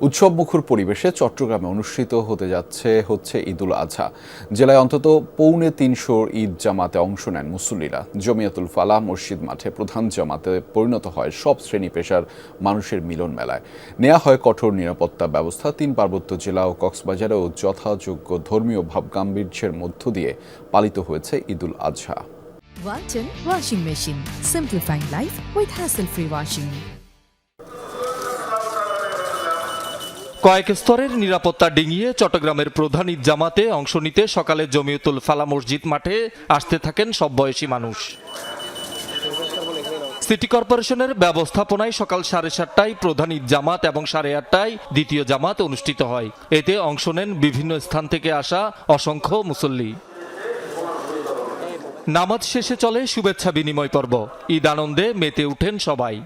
উৎসবমুখর পরিবেশে চট্টগ্রামে অনুষ্ঠিত হতে যাচ্ছে হচ্ছে ঈদুল আজহা জেলায় অন্তত পৌনে তিনশো ঈদ জামাতে অংশ নেন মুসল্লিরা। জমিয়াতুল ফালাহ মসজিদ মাঠে প্রধান জামাতে পরিণত হয় সব শ্রেণি পেশার মানুষের মিলন মেলায়। নেওয়া হয় কঠোর নিরাপত্তা ব্যবস্থা। তিন পার্বত্য জেলা ও কক্সবাজারেও যথাযোগ্য ধর্মীয় ভাবগাম্ভীর্যের মধ্য দিয়ে পালিত হয়েছে ঈদুল আজহা. কয়েক স্তরের নিরাপত্তা ডিঙিয়ে চট্টগ্রামের প্রধান ঈদ জামাতে অংশ নিতে সকালে জমিয়তুল ফালা মসজিদ মাঠে আসতে থাকেন সব বয়সী মানুষ। সিটি কর্পোরেশনের ব্যবস্থাপনায় সকাল সাড়ে সাতটায় প্রধান ঈদ জামাত এবং সাড়ে আটটায় দ্বিতীয় জামাত অনুষ্ঠিত হয়। এতে অংশ নেন বিভিন্ন স্থান থেকে আসা অসংখ্য মুসল্লি। নামাজ শেষে চলে শুভেচ্ছা বিনিময় পর্ব। ঈদ আনন্দে মেতে উঠেন সবাই।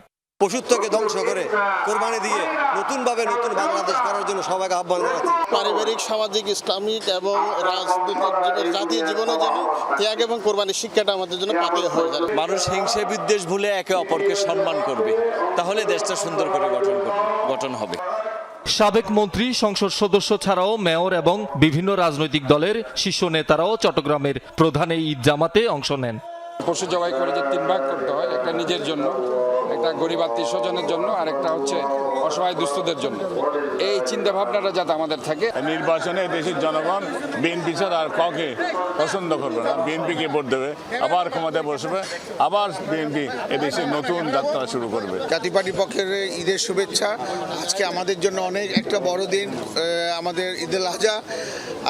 পশুত্বকে ধ্বংস করে কোরবানি দিয়ে নতুনভাবে নতুন বাংলাদেশ করার জন্য সবাইকে আহ্বান জানাচ্ছি। পারিবারিক সামাজিক ইসলামিক এবং রাজনৈতিক জীবন জাতীয় জীবনের জন্য ত্যাগ এবং কোরবানির শিক্ষাটা আমাদের জন্য পাতে হয়ে যাবে। মানুষ হিংসে বিদ্বেষ ভুলে একে অপরকে সম্মান করবে। তাহলে দেশটা সুন্দর করে গঠন করবে গঠন হবে। সাবেক মন্ত্রী সংসদ সদস্য ছাড়াও মেয়র এবং বিভিন্ন রাজনৈতিক দলের শীর্ষ নেতারাও চট্টগ্রামের প্রধান এই ঈদ জামাতে অংশ নেন। পশু জবাই করে যে তিন ভাগ করতে হয় একটা নিজের জন্য। একটা গরিব আত্মীয় স্বজনের জন্য আর একটা হচ্ছে অসহায় দুস্থদের জন্য। এই চিন্তা ভাবনাটা যাতে আমাদের থাকে। নির্বাচনে দেশের জনগণ বিএনপি ছাড়া আর কাউকে পছন্দ করবে না। বিএনপিকে ভোট দেবে আবার ক্ষমতায় বসবে আবার বিএনপি এদেশে নতুন যাত্রা শুরু করবে। জাতীয় পার্টির পক্ষের ঈদের শুভেচ্ছা। আজকে আমাদের জন্য অনেক একটা বড় দিন আমাদের ঈদুল আজহা।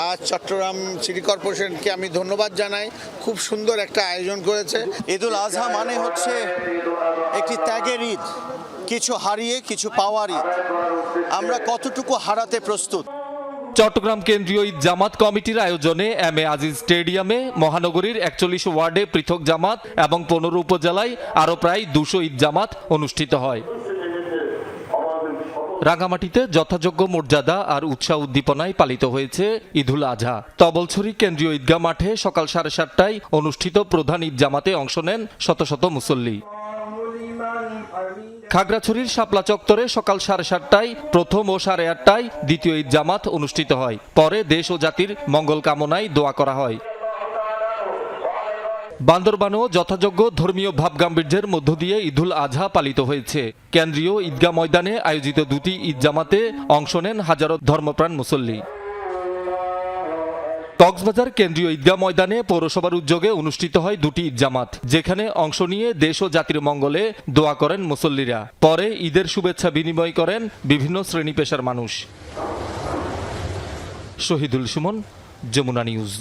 আজ চট্টগ্রাম সিটি কর্পোরেশনকে আমি ধন্যবাদ জানাই। খুব সুন্দর একটা আয়োজন করেছে। ঈদুল আজহা মানে হচ্ছে একটি ত্যাগের ঈদ। কিছু হারিয়ে, কিছু পাওয়ার ঈদ। আমরা কতটুকু হারাতে প্রস্তুত? চট্টগ্রাম কেন্দ্রীয় ঈদ জামাত কমিটির আয়োজনে এম এ আজিজ স্টেডিয়ামে মহানগরীর একচল্লিশ ওয়ার্ডে পৃথক জামাত এবং পনেরো উপজেলায় আরও প্রায় দুশো ঈদ জামাত অনুষ্ঠিত হয়। রাঙামাটিতে যথাযোগ্য মর্যাদা আর উৎসাহ উদ্দীপনায় পালিত হয়েছে ঈদুল আজহা। তবলছড়ি কেন্দ্রীয় ঈদগাহ মাঠে সকাল সাড়ে সাতটায় অনুষ্ঠিত প্রধান ঈদ জামাতে অংশ নেন শত শত মুসল্লি। খাগড়াছড়ির শাপলা চত্বরে সকাল সাড়ে সাতটায় প্রথম ও সাড়ে আটটায় দ্বিতীয় ঈদ জামাত অনুষ্ঠিত হয়। পরে দেশ ও জাতির মঙ্গল কামনায় দোয়া করা হয়। বান্দরবানেও যথাযোগ্য ধর্মীয় ভাবগাম্ভীর্যের মধ্য দিয়ে ঈদুল আজহা পালিত হয়েছে। কেন্দ্রীয় ঈদগাহ ময়দানে আয়োজিত দুটি ঈদ জামাতে অংশ নেন হাজারো ধর্মপ্রাণ মুসল্লি। কক্সবাজার কেন্দ্রীয় ঈদগাহ ময়দানে পৌরসভার উদ্যোগে অনুষ্ঠিত হয় দুটি জামাত, যেখানে অংশ নিয়ে দেশ ও জাতির মঙ্গলে দোয়া করেন মুসল্লিরা। পরে ঈদের শুভেচ্ছা বিনিময় করেন বিভিন্ন শ্রেণি পেশার মানুষ। শহীদুল সুমন, যমুনা নিউজ।